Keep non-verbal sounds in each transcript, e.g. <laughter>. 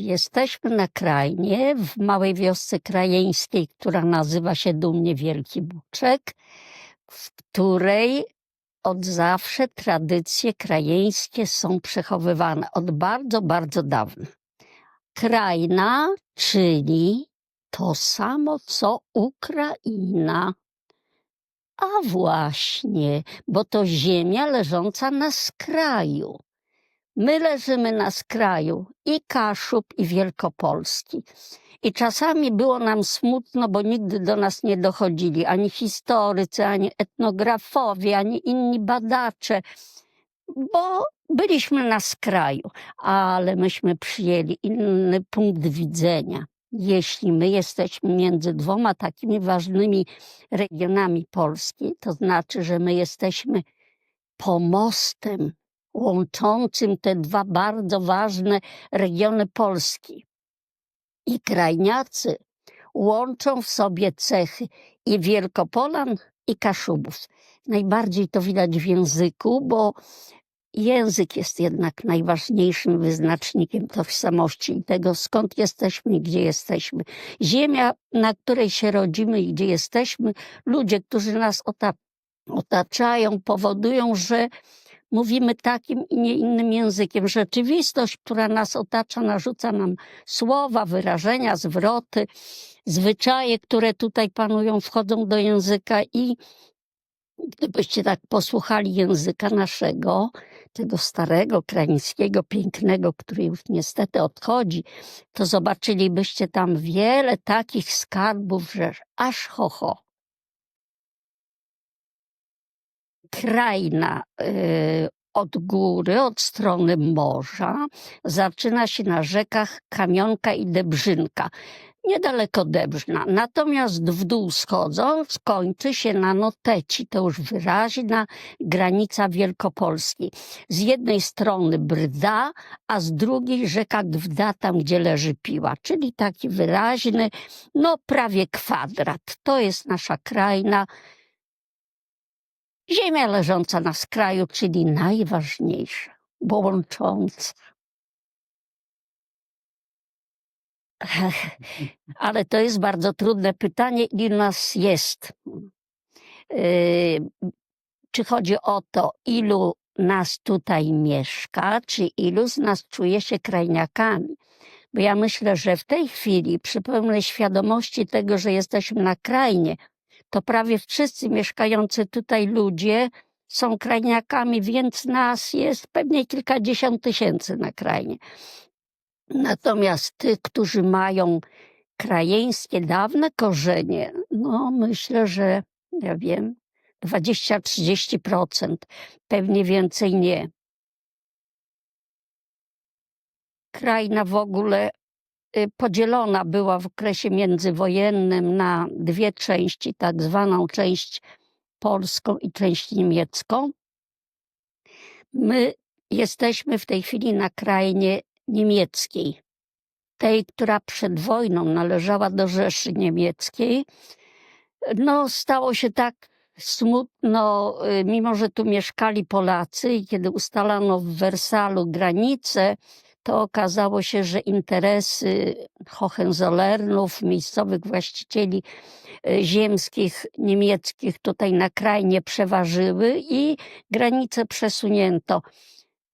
Jesteśmy na krainie, w małej wiosce krajeńskiej, która nazywa się dumnie Wielki Buczek, w której od zawsze tradycje krajeńskie są przechowywane od bardzo, bardzo dawna. Krajna, czyli to samo co Ukraina. A właśnie, bo to ziemia leżąca na skraju. My leżymy na skraju i Kaszub, i Wielkopolski. I czasami było nam smutno, bo nigdy do nas nie dochodzili ani historycy, ani etnografowie, ani inni badacze, bo byliśmy na skraju, ale myśmy przyjęli inny punkt widzenia. Jeśli my jesteśmy między dwoma takimi ważnymi regionami Polski, to znaczy, że my jesteśmy pomostem łączącym te dwa bardzo ważne regiony Polski. I krajniacy łączą w sobie cechy i Wielkopolan, i Kaszubów. Najbardziej to widać w języku, bo język jest jednak najważniejszym wyznacznikiem tożsamości i tego, skąd jesteśmy i gdzie jesteśmy. Ziemia, na której się rodzimy i gdzie jesteśmy, ludzie, którzy nas ota- otaczają, powodują, że mówimy takim i nie innym językiem. Rzeczywistość, która nas otacza, narzuca nam słowa, wyrażenia, zwroty, zwyczaje, które tutaj panują, wchodzą do języka i gdybyście tak posłuchali języka naszego, tego starego, krańskiego, pięknego, który już niestety odchodzi, to zobaczylibyście tam wiele takich skarbów, że aż ho, ho. Kraina y, od góry, od strony morza, zaczyna się na rzekach Kamionka i Debrzynka, niedaleko Debrzna. Natomiast w dół schodząc, kończy się na Noteci, to już wyraźna granica Wielkopolski. Z jednej strony Brda, a z drugiej rzeka Gwda, tam gdzie leży Piła, czyli taki wyraźny, no prawie kwadrat. To jest nasza kraina, Ziemia leżąca na skraju, czyli najważniejsza, bo łącząca. Ale to jest bardzo trudne pytanie, ilu nas jest. Yy, Czy chodzi o to, ilu nas tutaj mieszka, czy ilu z nas czuje się krajniakami? Bo ja myślę, że w tej chwili, przy pełnej świadomości tego, że jesteśmy na krainie, to prawie wszyscy mieszkający tutaj ludzie są krajniakami, więc nas jest pewnie kilkadziesiąt tysięcy na krainie. Natomiast tych, którzy mają krajeńskie, dawne korzenie, no myślę, że ja wiem, 20-30%, pewnie więcej nie. Krajna w ogóle podzielona była w okresie międzywojennym na dwie części, tak zwaną część polską i część niemiecką. My jesteśmy w tej chwili na krainie niemieckiej, tej, która przed wojną należała do Rzeszy Niemieckiej. No, stało się tak smutno, y, mimo że tu mieszkali Polacy kiedy ustalano w Wersalu granice, to okazało się, że interesy Hohenzollernów, miejscowych właścicieli y, ziemskich niemieckich tutaj na krainie przeważyły i granice przesunięto.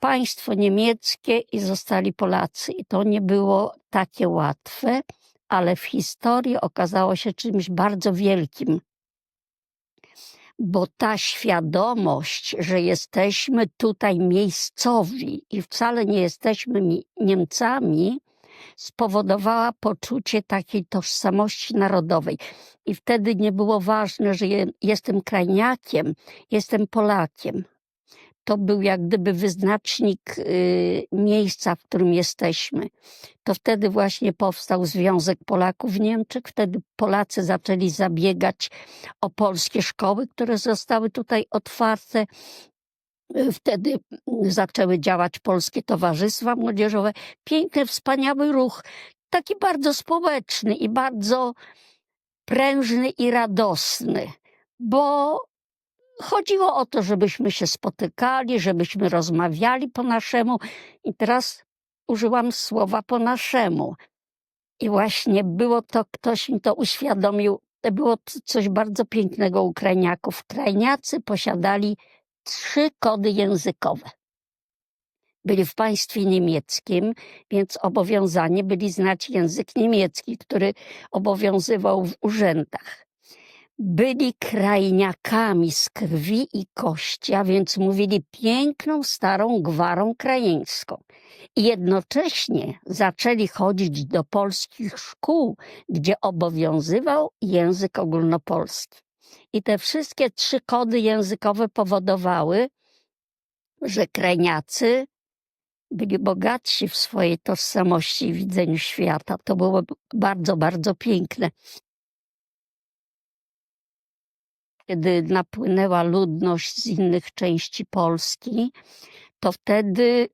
Państwo niemieckie i zostali Polacy. I to nie było takie łatwe, ale w historii okazało się czymś bardzo wielkim bo ta świadomość, że jesteśmy tutaj miejscowi i wcale nie jesteśmy mi- Niemcami, spowodowała poczucie takiej tożsamości narodowej. I wtedy nie było ważne, że je, jestem krajniakiem, jestem Polakiem. To był jak gdyby wyznacznik y, miejsca, w którym jesteśmy. To wtedy właśnie powstał Związek Polaków w Niemczech. Wtedy Polacy zaczęli zabiegać o polskie szkoły, które zostały tutaj otwarte. Wtedy mm, zaczęły działać polskie towarzystwa młodzieżowe. Piękny, wspaniały ruch, taki bardzo społeczny i bardzo prężny i radosny, bo chodziło o to, żebyśmy się spotykali, żebyśmy rozmawiali po naszemu. I teraz użyłam słowa po naszemu. I właśnie było to, ktoś mi to uświadomił, było coś bardzo pięknego u Krajniaków. Krajniacy posiadali trzy kody językowe. Byli w państwie niemieckim, więc obowiązani byli znać język niemiecki, który obowiązywał w urzędach. Byli krajniakami z krwi i kości, a więc mówili piękną, starą gwarą krajeńską. I jednocześnie zaczęli chodzić do polskich szkół, gdzie obowiązywał język ogólnopolski. I te wszystkie trzy kody językowe powodowały, że krajniacy byli bogatsi w swojej tożsamości i widzeniu świata. To było bardzo, bardzo piękne. Kiedy napłynęła ludność z innych części Polski, to wtedy,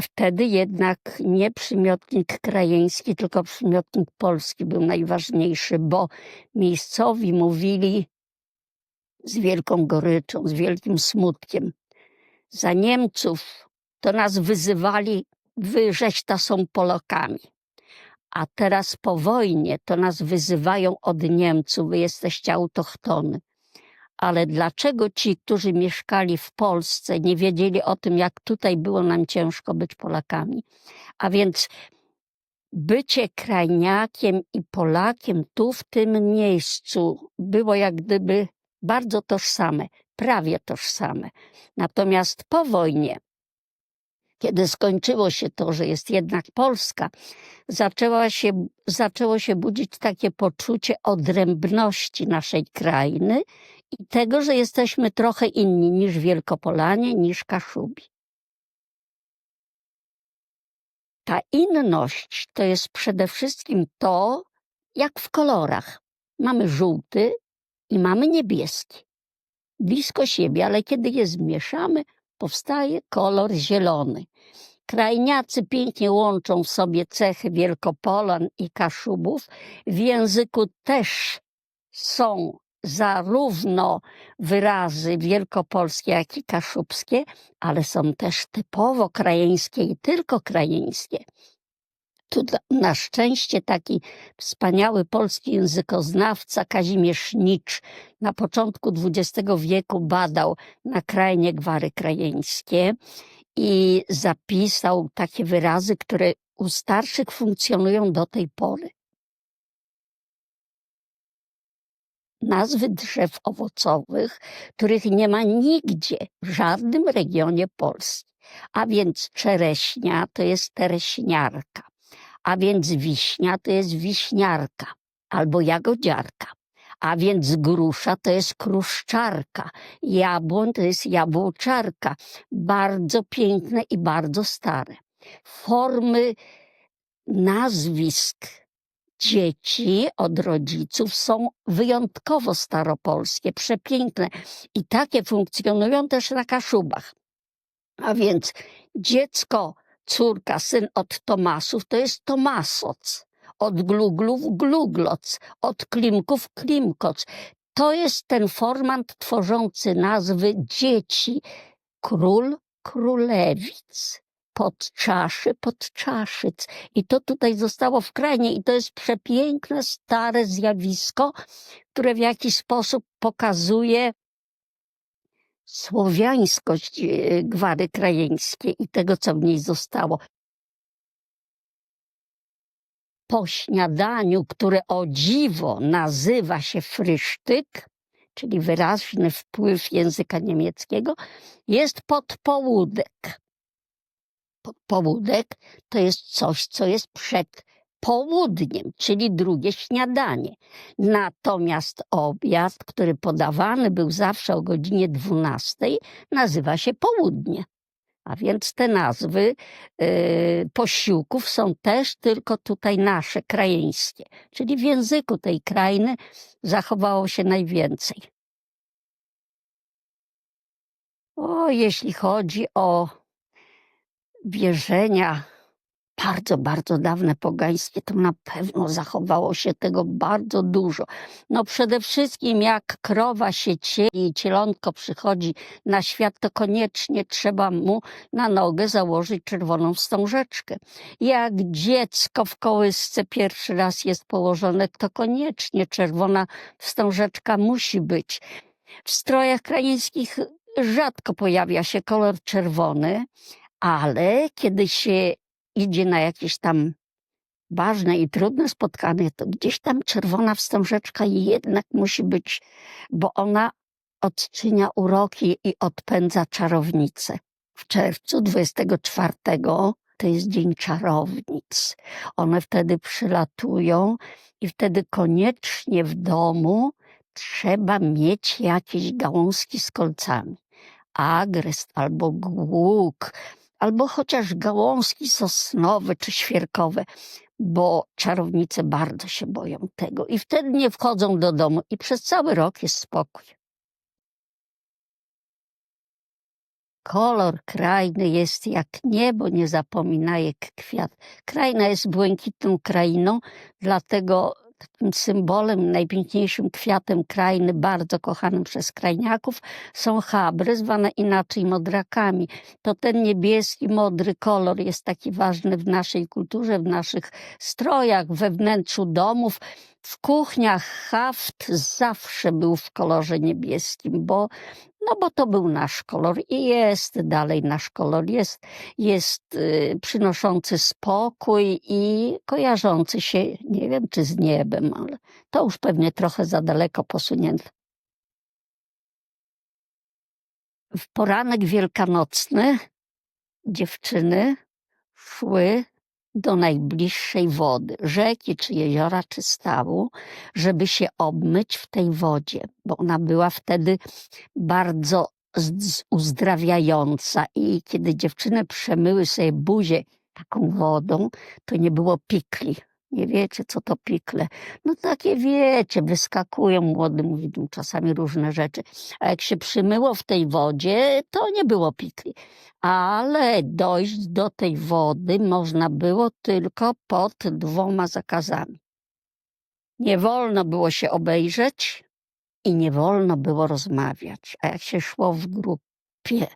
wtedy jednak nie przymiotnik krajeński, tylko przymiotnik polski był najważniejszy, bo miejscowi mówili z wielką goryczą, z wielkim smutkiem. Za Niemców to nas wyzywali, wy żeś są Polakami. A teraz po wojnie to nas wyzywają od Niemców, wy jesteście autochtony. Ale dlaczego ci, którzy mieszkali w Polsce, nie wiedzieli o tym, jak tutaj było nam ciężko być Polakami? A więc bycie krajniakiem i Polakiem tu, w tym miejscu, było jak gdyby bardzo tożsame, prawie tożsame. Natomiast po wojnie, kiedy skończyło się to, że jest jednak Polska, zaczęła się, zaczęło się budzić takie poczucie odrębności naszej krainy i tego, że jesteśmy trochę inni niż Wielkopolanie, niż Kaszubi. Ta inność to jest przede wszystkim to, jak w kolorach. Mamy żółty i mamy niebieski. Blisko siebie, ale kiedy je zmieszamy, powstaje kolor zielony. Krajniacy pięknie łączą w sobie cechy Wielkopolan i Kaszubów. W języku też są zarówno wyrazy wielkopolskie, jak i kaszubskie, ale są też typowo krajeńskie i tylko krajeńskie. Tu na szczęście taki wspaniały polski językoznawca Kazimierz Nicz na początku XX wieku badał na krainie gwary krajeńskie i zapisał takie wyrazy, które u starszych funkcjonują do tej pory. Nazwy drzew owocowych, których nie ma nigdzie w żadnym regionie Polski. A więc czereśnia to jest tereśniarka, a więc wiśnia to jest wiśniarka albo jagodziarka. A więc grusza to jest kruszczarka, jabłoń to jest jabłczarka. Bardzo piękne i bardzo stare. Formy nazwisk dzieci od rodziców są wyjątkowo staropolskie, przepiękne i takie funkcjonują też na Kaszubach. A więc dziecko, córka, syn od Tomasów to jest Tomasoc, od Gluglów Glugloc, od Klimków Klimkoc. To jest ten formant tworzący nazwy dzieci. Król Królewic, Podczaszy Podczaszyc. I to tutaj zostało w krainie i to jest przepiękne, stare zjawisko, które w jakiś sposób pokazuje słowiańskość e, gwary krajeńskiej i tego, co w niej zostało. Po śniadaniu, które o dziwo nazywa się frysztyk, czyli wyraźny wpływ języka niemieckiego, jest podpołudek. Podpołudek to jest coś, co jest przed południem, czyli drugie śniadanie. Natomiast obiad, który podawany był zawsze o godzinie 12, nazywa się południe. A więc te nazwy y, posiłków są też tylko tutaj nasze, krajeńskie. Czyli w języku tej krainy zachowało się najwięcej. O, jeśli chodzi o wierzenia bardzo, bardzo dawne pogańskie, to na pewno zachowało się tego bardzo dużo. No przede wszystkim jak krowa się cieli i cielątko przychodzi na świat, to koniecznie trzeba mu na nogę założyć czerwoną wstążeczkę. Jak dziecko w kołysce pierwszy raz jest położone, to koniecznie czerwona wstążeczka musi być. W strojach krajeńskich rzadko pojawia się kolor czerwony, ale kiedy się idzie na jakieś tam ważne i trudne spotkanie, to gdzieś tam czerwona wstążeczka jednak musi być, bo ona odczynia uroki i odpędza czarownice. W czerwcu 24 to jest Dzień Czarownic. One wtedy przylatują i wtedy koniecznie w domu trzeba mieć jakieś gałązki z kolcami. Agrest albo głuk, albo chociaż gałązki sosnowe czy świerkowe, bo czarownice bardzo się boją tego i wtedy nie wchodzą do domu i przez cały rok jest spokój. Kolor krajny jest jak niebo, nie zapomina jak kwiat. Krajna jest błękitną krainą, dlatego symbolem, najpiękniejszym kwiatem krainy, bardzo kochanym przez krajniaków, są chabry, zwane inaczej modrakami. To ten niebieski, modry kolor jest taki ważny w naszej kulturze, w naszych strojach, we wnętrzu domów. W kuchniach haft zawsze był w kolorze niebieskim, bo no bo to był nasz kolor i jest dalej nasz kolor. Jest, jest y, przynoszący spokój i kojarzący się, nie wiem czy z niebem, ale to już pewnie trochę za daleko posunięte. W poranek wielkanocny dziewczyny szły do najbliższej wody, rzeki, czy jeziora, czy stawu, żeby się obmyć w tej wodzie, bo ona była wtedy bardzo uzdrawiająca i kiedy dziewczyny przemyły sobie buzię taką wodą, to nie było pikli. Nie wiecie, co to pikle. No takie wiecie, wyskakują młodym ludziom czasami różne rzeczy. A jak się przymyło w tej wodzie, to nie było pikli. Ale dojść do tej wody można było tylko pod dwoma zakazami. Nie wolno było się obejrzeć i nie wolno było rozmawiać. A jak się szło w grupie,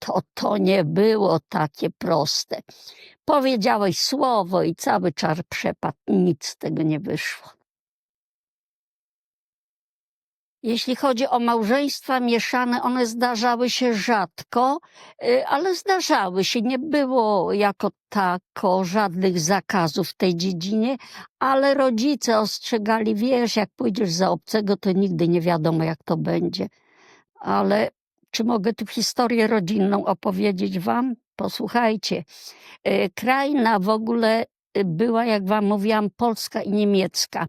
to to nie było takie proste. Powiedziałeś słowo i cały czar przepadł, nic z tego nie wyszło. Jeśli chodzi o małżeństwa mieszane, one zdarzały się rzadko, y, ale zdarzały się. Nie było jako tako żadnych zakazów w tej dziedzinie, ale rodzice ostrzegali, wiesz, jak pójdziesz za obcego, to nigdy nie wiadomo, jak to będzie. Ale czy mogę tu historię rodzinną opowiedzieć wam? Posłuchajcie. Y, Kraina w ogóle y, była, jak wam mówiłam, polska i niemiecka.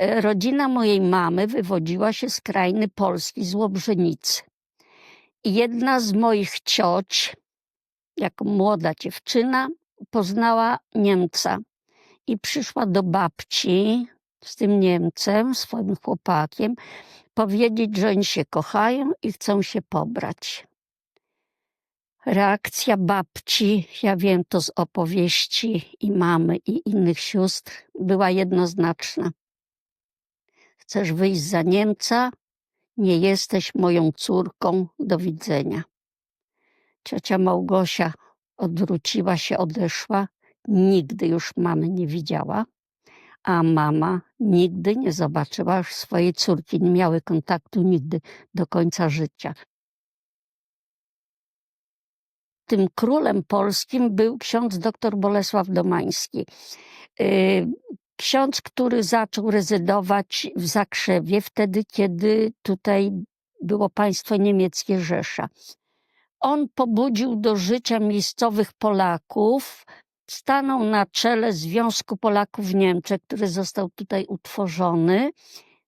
Y, Rodzina mojej mamy wywodziła się z krainy Polski, z Łobrzenicy. Jedna z moich cioć, jako młoda dziewczyna, poznała Niemca i przyszła do babci z tym Niemcem, swoim chłopakiem, powiedzieć, że oni się kochają i chcą się pobrać. Reakcja babci, ja wiem to z opowieści i mamy, i innych sióstr, była jednoznaczna. Chcesz wyjść za Niemca? Nie jesteś moją córką, do widzenia. Ciocia Małgosia odwróciła się, odeszła, nigdy już mamy nie widziała, a mama nigdy nie zobaczyła już swojej córki, nie miały kontaktu nigdy do końca życia. Tym królem polskim był ksiądz dr Bolesław Domański. Y, Ksiądz, który zaczął rezydować w Zakrzewie wtedy, kiedy tutaj było państwo niemieckie Rzesza. On pobudził do życia miejscowych Polaków, stanął na czele Związku Polaków w Niemczech, który został tutaj utworzony.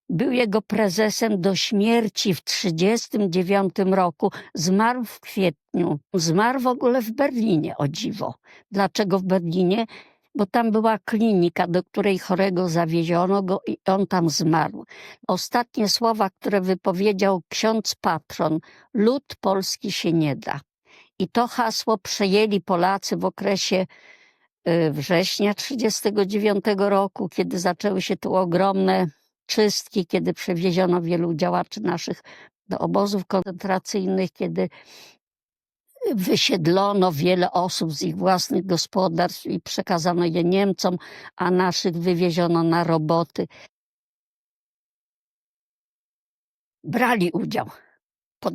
Był jego prezesem do śmierci w 1939 roku. Zmarł w kwietniu. Zmarł w ogóle w Berlinie, o dziwo. Dlaczego w Berlinie? Bo tam była klinika, do której chorego zawieziono go i on tam zmarł. Ostatnie słowa, które wypowiedział ksiądz patron: Lud polski się nie da. I to hasło przejęli Polacy w okresie września 1939 roku, kiedy zaczęły się tu ogromne czystki, kiedy przewieziono wielu działaczy naszych do obozów koncentracyjnych, kiedy wysiedlono wiele osób z ich własnych gospodarstw i przekazano je Niemcom, a naszych wywieziono na roboty. Brali udział. Pod,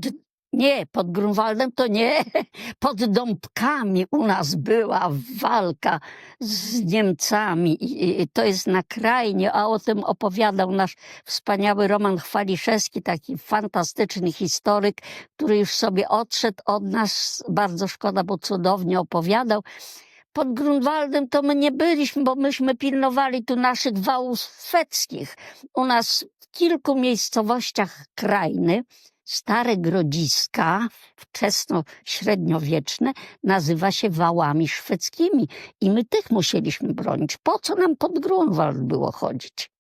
nie, pod Grunwaldem to nie, <laughs> pod Dąbkami u nas była walka z Niemcami. I, to jest na krainie, a o tym opowiadał nasz wspaniały Roman Chwaliszewski, taki fantastyczny historyk, który już sobie odszedł od nas. Bardzo szkoda, bo cudownie opowiadał. Pod Grunwaldem to my nie byliśmy, bo myśmy pilnowali tu naszych wałów szwedzkich. U nas w kilku miejscowościach krajny stare grodziska, wczesno-średniowieczne, nazywa się wałami szwedzkimi i my tych musieliśmy bronić. Po co nam pod Grunwald było chodzić?